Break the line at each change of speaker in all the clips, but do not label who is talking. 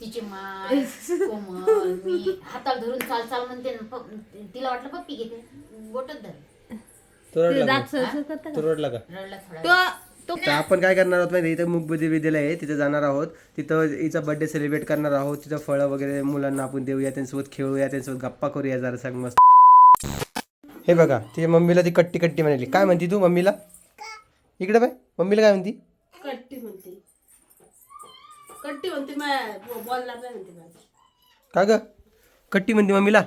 तिची माय कोमल मी हाताला धरून चाल चाल म्हणते ना, प- तिला वाटलं पप्पी घेते बोटच धर
दात
का?
सरसर करतं
तो रडला का?
रडला थोडा
तो तो
तर आपण काय करणार आहोत माहिती आहे? इथं मुकबुद्धी विद्यालय आहे तिथे जाणार आहोत. तिथं हिचा बर्थडे सेलिब्रेट करणार आहोत. तिथं फळं वगैरे मुलांना आपण देऊया त्यांच्यासोबत खेळूया त्यांच्यासोबत गप्पा करूया जरा सांग मस्त. हे बघा तिच्या मम्मीला ती कट्टी कट्टी म्हणाली. काय म्हणती तू मम्मीला? इकडे बाय मम्मीला काय म्हणती?
कट्टी म्हणते. कट्टी म्हणते मा- बोलणार नाही म्हणते माझी.
का ग? कट्टी म्हणती मम्मीला?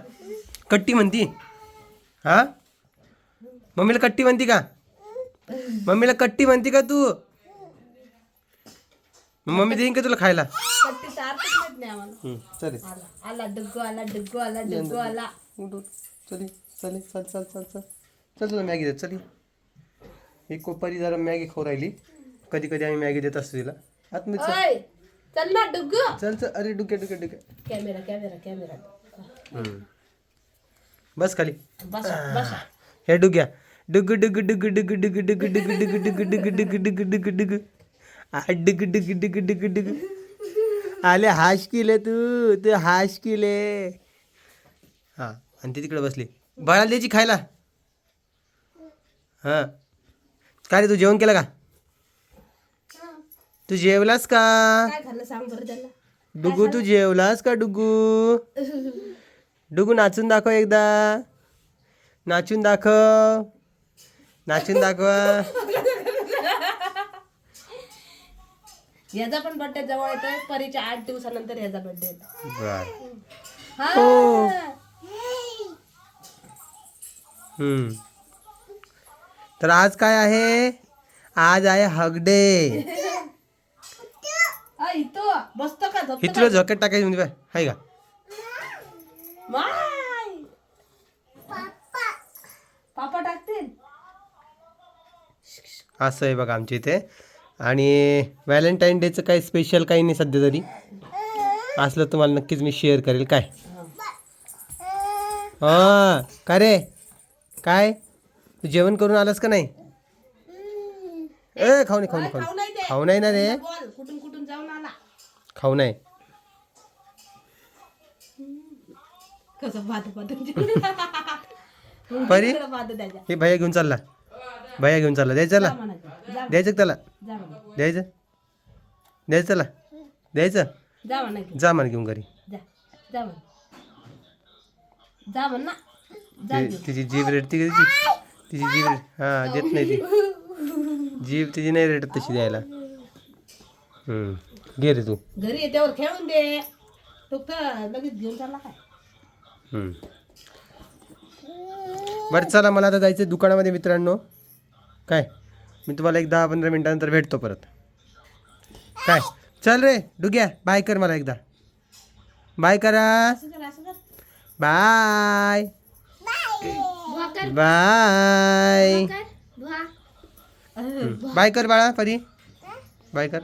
कट्टी म्हणती? हा? मम्मीला कट्टी म्हणती का? मम्मीला कट्टी म्हणती का तू? मग मम्मी देईन का तुला खायला?
कट्टीचा अर्थच माहीत नाही आम्हाला.
हम्म, चालेल
आला आला डग्गू आला डग्गू आला डग्गू आला.
उठ उठ. चल चल चल चल चल चल. चल तुला मॅगी देत चल. ही कोपारी जरा मॅगी खाऊ राहिली. कधी कधी आम्ही मॅगी देत असतो तिला. आतमध्ये चल.
ओय! चल ना डग्गू
चल चल अरे डुके डुके डुके
कॅमेरा कॅमेरा कॅमेरा
हम्म. बस खाली
बसा बसा
हे डुग्या डुगु डुगु डुगु डुगु डुगु डुगु डुगु डुगु डुगु डुगु डुगु डुगु डुगु डुगु आ डुगु डुगु डुगु डुगु डुगु आले हाश केले तू तू हाश केले हा आणि ती तिकडे बसली बाळाला द्यायची खायला हा काय रे तू जेवण केलं का तू जेवलास का?
काय खाल्लं सांग बरं त्याला.
डुगू तू जेवलास का डुगू? डुगू नाचून दाखव एकदा. नाचून दाखव. नाचून दाखव.
याचा पण बर्थडे जवळ येतोय. परीच्या आठ दिवसानंतर याचा बर्थडे येतो
बर.
हा.
हम्म. तर आज काय आहे? आज आहे हग डे
आ, इथं. बसतो का झोपतो
तुला झोक्यात टाकायची म्हणजे बाय हाय का?
माय. पापा टाकतील.
असं आहे बघा आमच्या इथे. आणि व्हॅलेंटाईन डेचं काही स्पेशल काही नाही सध्या तरी. असलं तुम्हाला नक्कीच मी शेअर करेल. काय? हा काय रे? काय? तू जेवण करून आलास का नाही? ए खाऊ नाही खाऊ नाही खाऊ नाही. खाऊ नाही ना रे
बोल कुठून कुठून जाऊन आला
खाऊ नाही
कसं भात
परी हे भैया घेऊन चालला. भैया घेऊन चालला. द्यायचं त्याला?
जा
द्यायचं का त्याला? द्यायचं? द्यायचं त्याला? द्यायचं?
जा म्हणा
घेऊन घरी. ती- तिची जीभ रेटती का तिची? तिची जीभ रेट हां देत नाही ती. जीभ तिची नाही रेटत तशी द्यायला. हम्म. घे रे तू.
घरी येत्यावर खेळून दे. फक्त लगेच घेऊन चालला काय?
हम्म. बरं चला मला आता जायचं आहे दुकानामध्ये मित्रांनो. काय? मी तुम्हाला एक दहा पंधरा मिनिटानंतर भेटतो परत. काय? चल रे डुग्या. बाय कर मला एकदा. बाय करा.
असं कर असं कर.
बाय. बाय. बाय कर बाळा परी. बाय कर.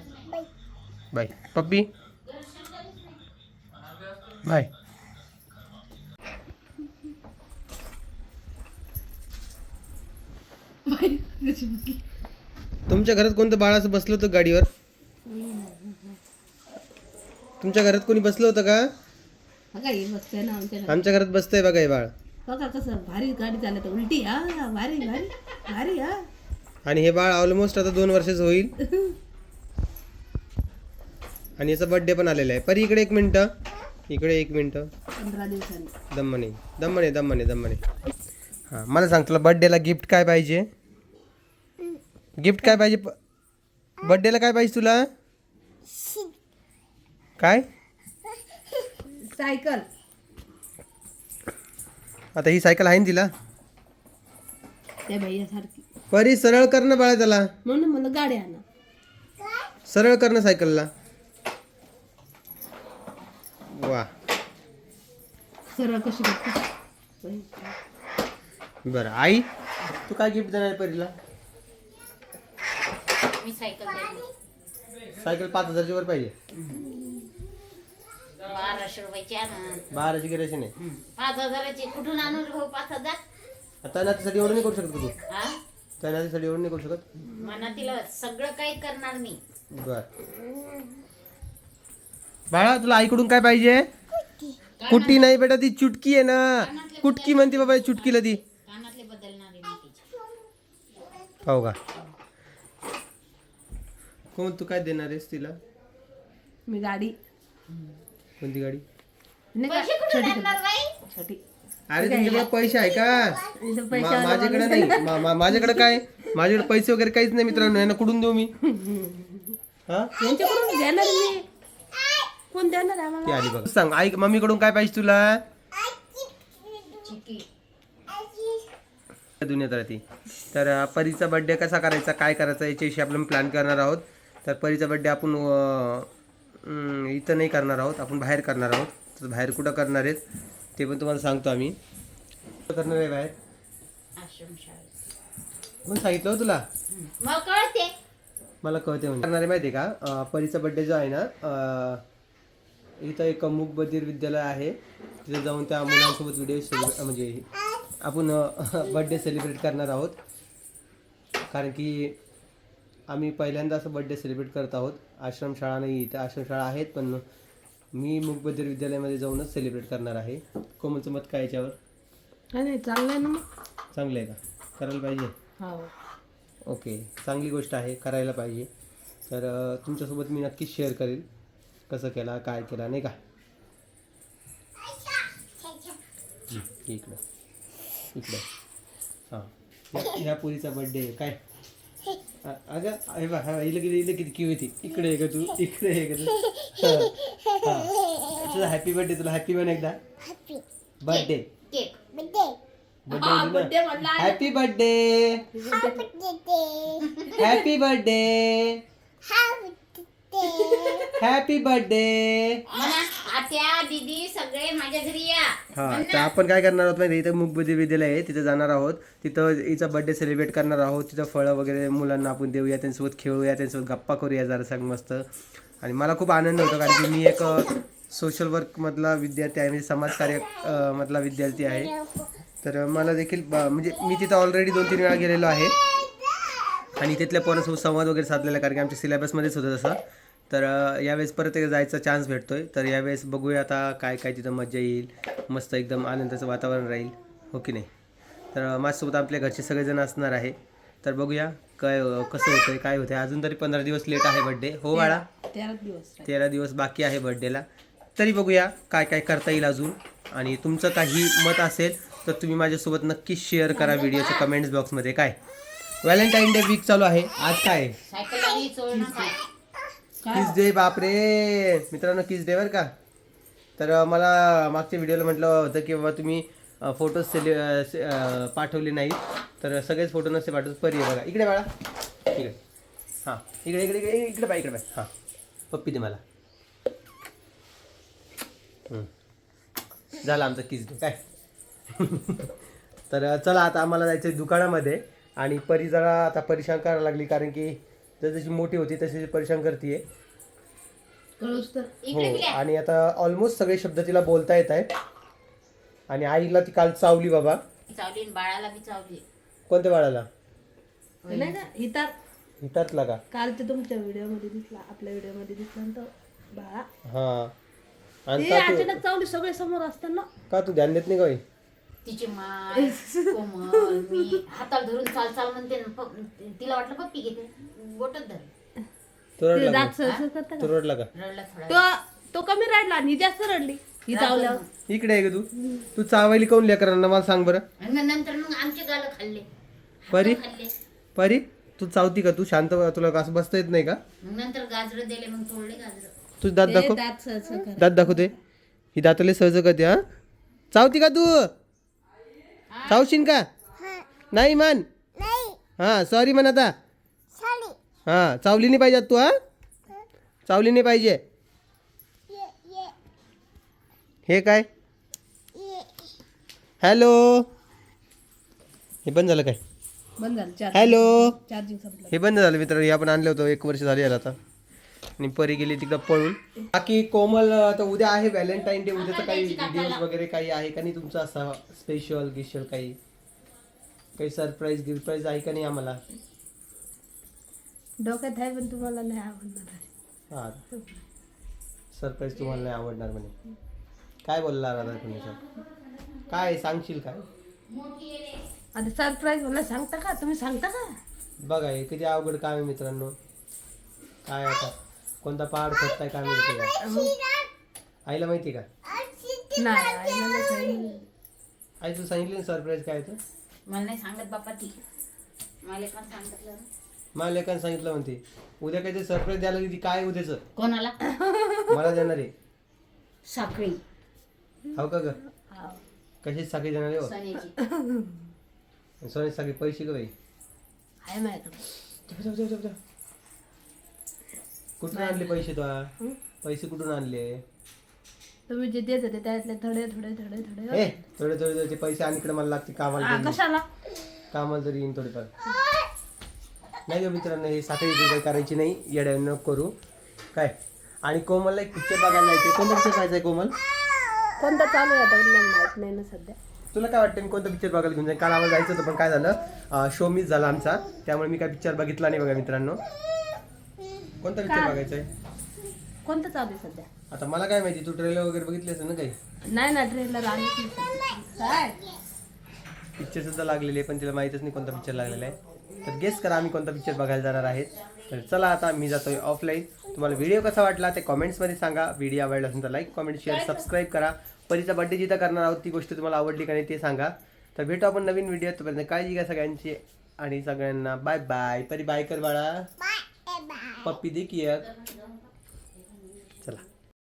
बाय. पप्पी? बाय. तुमच्या घरात कोणतं बाळ असं बसलं होतं गाडीवर? तुमच्या घरात कोणी बसलं होतं का?
हा काय बसतोय ना आमच्या घरात.
आमच्या घरात बसतंय बघा हे बाळ.
बघा कसं भारी गाडी चालत उलटी हा भारी भारी भारी हा.
आणि हे बाळ ऑलमोस्ट आता दोन वर्षाचं होईल. आणि याचा बर्थडे पण आलेला आहे. परी इकडे एक मिनटं. इकडे एक मिनटं.
पंधरा दिवसांनी.
दम्मने दम्मने दम्मने दम्मने हां मला सांग तुला बर्थडेला गिफ्ट काय पाहिजे? गिफ्ट काय पाहिजे? बर्थडेला काय पाहिजे तुला? काय?
सायकल.
आता ही सायकल आहे ना तिला?
त्या भैयासारखी
परी सरळ कर ना बाळा त्याला.
म्हणून म्हणलं गाडी आणा.
सरळ कर ना सायकलला. वा.
सरळ कशी
बरं आई? तू काय गिफ्ट देणार परीला
मी सायकल द्यायची
सायकल पाच हजारची वर पाहिजे.
बाराशे रुपयाची आणा.
बाराची गिरायची नाही.
पाच हजाराची कुठून आणून भाऊ पाच हजार?
आता नातीसाठी एवढं नाही करू शकत तू?
हा?
त्या नातीसाठी एवढं नाही करू शकत?
मना तिला सगळं काही करणार मी.
बर. बाळा तुला आईकडून काय पाहिजे? कुट्टी. नाही बेटा ती चुटकी आहे ना. कुटकी म्हणते बाबा चुटकीला ती. हो का? कोण तू काय देणार आहेस तिला?
मी गाडी.
कोणती गाडी?
छोटी
अरे तुमच्याकडे पैसे आहे का? मा- माझ्याकडे नाही. मा- मा- माझ्याकडे काय? माझ्याकडे पैसे वगैरे काहीच नाही मित्रांनो. यांना कुठून देऊ मी? हा?
यांच्याकडून देणार मी. कोण देणार आहे आम्हाला
ती आली बघ. सांग आई मम्मीकडून काय पाहिजे तुला?
चिकी
दुनियात राहते तर अं, परीचा बर्थडे कसा करायचा काय करायचा याच्याविषयी आपण प्लॅन करणार आहोत. तर परीचा बर्थडे आपण अं, अं, इथं नाही करणार आहोत. आपण बाहेर करणार आहोत. तर बाहेर कुठं करणार आहेत ते पण तुम्हाला सांगतो आम्ही. कुठं करणार आहे बाहेर?
आश्रम शाळेत.
कोण सांगितलं हो तुला?
मला कळते.
मला कळते म्हणजे. करणार आहे माहिती आहे का? अं, परीचा बड्डे जो आहे ना अं, इथं एक मूक बधीर विद्यालय आहे. तिथे जाऊन त्या मुलांसोबत व्हिडिओ म्हणजे आपण बड्डे सेलिब्रेट करणार आहोत. कारण की आम्ही पहिल्यांदा असं बड्डे सेलिब्रेट करत आहोत. आश्रमशाळा नाही इथं आश्रमशाळा आहेत पण मी मूक बधीर विद्यालयामध्ये जाऊनच सेलिब्रेट करणार आहे. कोमलचं मत काय याच्यावर?
नाही चांगलंय ना मग?
चांगलं आहे का? करायला पाहिजे?
हो.
ओके चांगली गोष्ट आहे करायला पाहिजे. तर अ, तुमच्यासोबत मी नक्कीच शेअर करेल. कसं केला काय केला नाही का? इकडं इकडं. हां. ह्या- पुरीचा बर्थडे काय? अ- अगं हे बा हा इलं किती इलं किती क्यू होती इकडे आहे का तू इकडे आहे का तू. हां हां. तुझा हॅपी बर्थडे तुला हॅपी बन एकदा. Birthday
cake
birthday happy birthday happy birthday happy birthday
आत्या दीदी सगळे माझ्या घरी या.
हा तर आपण काय करणार आहोत माहिती? इथं मुकबुद्धी विद्यालय आहे तिथे जाणार आहोत. तिथं हिचा बर्थडे सेलिब्रेट करणार आहोत. तिथं फळं वगैरे मुलांना आपण देऊया त्यांच्यासोबत खेळूया त्यांच्यासोबत गप्पा करूया जरा सांग मस्त. आणि मला खूप आनंद होतो कारण की मी एक सोशल वर्कमधला विद्यार्थी आहे म्हणजे समाजकार्य अ, मधला विद्यार्थी आहे. तर मला देखील ब- म्हणजे मी तिथं ऑलरेडी दोन तीन वेळा गेलेलो आहे. आणि तिथल्या पोरांसोबत संवाद वगैरे साधलेला आहे, कारण की आमच्या सिलेबसमध्येच होतं तसं. तर यावेळेस परत एकदा जायचा चान्स भेटतोय. तर यावेळेस बघूया आता काय काय तिथं मजा येईल. मस्त एकदम आनंदाचं वातावरण राहील. हो की नाही? तर माझ्यासोबत आपल्या घरचे सगळेजण असणार आहे. तर बघूया काय कसं होतंय काय होतंय. अजून तरी पंधरा दिवस लेट आहे बड्डे हो बाळा?
तेरा दिवस
तेरा दिवस बाकी आहे बड्डेला तरी बघूया काय काय करता येईल अजून. आणि तुमचं काही मत असेल तर तुम्ही माझ्यासोबत नक्कीच शेअर करा व्हिडिओच्या कमेंट्स बॉक्समध्ये काय? व्हॅलेंटाईन डे वीक चालू आहे. आज काय? किस डे बापरे. मित्रांनो किस डे बर का. तर मला मागच्या व्हिडिओला म्हटलं होतं की बाबा तुम्ही फोटो सेलि से- पाठवले नाही तर सगळेच फोटो नसते पाठवत. परी आहे बघा. इकडे बाळा. इकडे. हां. इकडे इकडे इकडे इकडे बाय इकडे बाय हां. पप्पी दे मला. झाला झालं आमचं किस डे काय? तर चला आता आम्हाला जायचं आहे दुकानामध्ये. आणि परी जरा आता परेशान करायला लागली कारण की जशी मोठी होती तशी परेशान करते हो आणि आता ऑलमोस्ट सगळे शब्द तिला बोलता येत आहेत. आणि आईला ती काल चावली बाबा.
चावली आणि बाळाला बी चावली.
कोणत्या बाळाला?
नाही का? इथं
हितातला का?
काल ते तुमच्या व्हिडिओमध्ये दिसला आपल्या व्हिडिओमध्ये दिसला ना तो बाळा.
हा. आणि
ते
का तू
अचानक चावली सगळे समोर असताना.
का तू ध्यान देत नाही का बाई?
तिची माय कोमल मी हाताला धरून चाल चाल म्हणते ना, प- तिला वाटलं पप्पी घेते बोटच धर.
तू
ते
रडला का?
सहज करता
तू रडला का?
रडला थोडा
तो तो कमी रडला? आणि जास्त रडली. ही चावल्यावर
इकडे आहे का तू? तू चावायली काऊन लेकरांना? मला सांग बरं.
आणि मग नंतर मग आमचे गालं खाल्ले.
परी?
खाल्ले.
परी? तू चावती का तू? शांत तुला असं बसता येत नाही का?
मग नंतर गाजर दिले मग तोडले गाजर.
तू दात
ते
दाखव.
दात सहज कर
दात दाखवते. ही दाताले सहज करते हा? चावती का तू? चावशीन का? नाही मान हा सॉरी म्हण आता. हा चावली नाही पाहिजे तू हा? चावली नाही पाहिजे. हे काय? हॅलो. हे बंद झालं काय?
बंद झालं
हॅलो.
चार्जिंग संपलं.
हे बंद झालं मित्र हे आपण आणलं होतं एक वर्ष झाले याला आता. आणि परी गेली तिकडं पळून. बाकी कोमल आता उद्या आहे व्हॅलेंटाईन डे उद्याचं काही व्हिडिओज वगैरे काही आहे का नाही तुमचं असा स्पेशल गिशल काही? काही सरप्राईज गिरप्राईज आहे का नाही आम्हाला?
डोक्यात आहे पण तुम्हाला नाही आवडणार
हा. सरप्राईज तुम्हाला नाही आवडणार म्हणे. काय बोलला राधा पुणेचा काय सांगशील काय?
आता सरप्राईज मला सांगता का? तुम्ही सांगता का?
बघा हे किती अवघड काम आहे मित्रांनो. काय आता? कोणता पहाड खोदताय काय माहिती का आईला माहिती का?
नाही आईला नाही सांगितलं.
आई तू सांगितली ना सरप्राईज काय तर
मला नाही सांगत बाप्पा ती. मला पण सांगितलं
मला लेखाने सांगितलं म्हणते. उद्या काहीतरी सरप्राईज द्यायला ती काय उद्याचं?
कोणाला?
मला देणार आहे.
साखळी.
हो का ग?
हाव.
कशीच साखळी देणार आहे हो?
सोन्याची.
सोन्याची साखळी पैसे ग बाई?
आहे माझ्याकडे.
जाऊ, जाऊ, जाऊ, जाऊ, जाऊ. कुठून आणले पैसे तो पैसे कुठून आणले?
तुम्ही जे देत होते त्यातले थोडे थोडे थोडे थोडे.
ए थोडे थोडे थोडे पैसे आणि इकडे मला लागते कामाला तरी.
कशाला?
कामाला तरी येईन थोडेफार. नाही ग मित्रांनो हे साखळी काही करायची नाही येड्या नको करू. काय? आणि कोमलला एक पिक्चर बघायला जायचं कोणता पिक्चर पाहायचा आहे कोमल?
कोणता चालू आहे आता? मला माहीत नाही ना सध्या.
तुला काय वाटतं मी कोणता पिक्चर बघायला घेऊन जाईल काल आम्हाला जायचं होतं पण काय झालं? शो मिस झाला आमचा. त्यामुळे मी काय पिक्चर बघितला नाही बघा मित्रांनो. कोणता पिक्चर बघायचा आहे
कोणतं चालू आहे सध्या?
आता मला काय माहिती तू ट्रेलर वगैरे बघितली असेल ना काही?
नाही ना ट्रेलर आली नाही सध्या. काय?
पिक्चर सुद्धा लागलेले आहे पण तिला माहीतच नाही कोणता पिक्चर लागलेला आहे. तर गेस करा आम्ही कोणता पिक्चर बघायला जाणार आहेत. तर चला आता मी जातोय ऑफलाईन तुम्हाला व्हिडिओ कसा वाटला ते कमेंट्समध्ये सांगा. व्हिडिओ आवडला असेल तर लाईक कमेंट शेअर सबस्क्राईब करा. परीचा बड्डे जिथं करणार आहोत ती गोष्ट तुम्हाला आवडली का नाही ते सांगा. तर भेटू आपण नवीन व्हिडिओ तोपर्यंत काळजी घ्या सगळ्यांची. आणि सगळ्यांना बाय बाय परी बाय कर बाळा. पप्पी दे की एक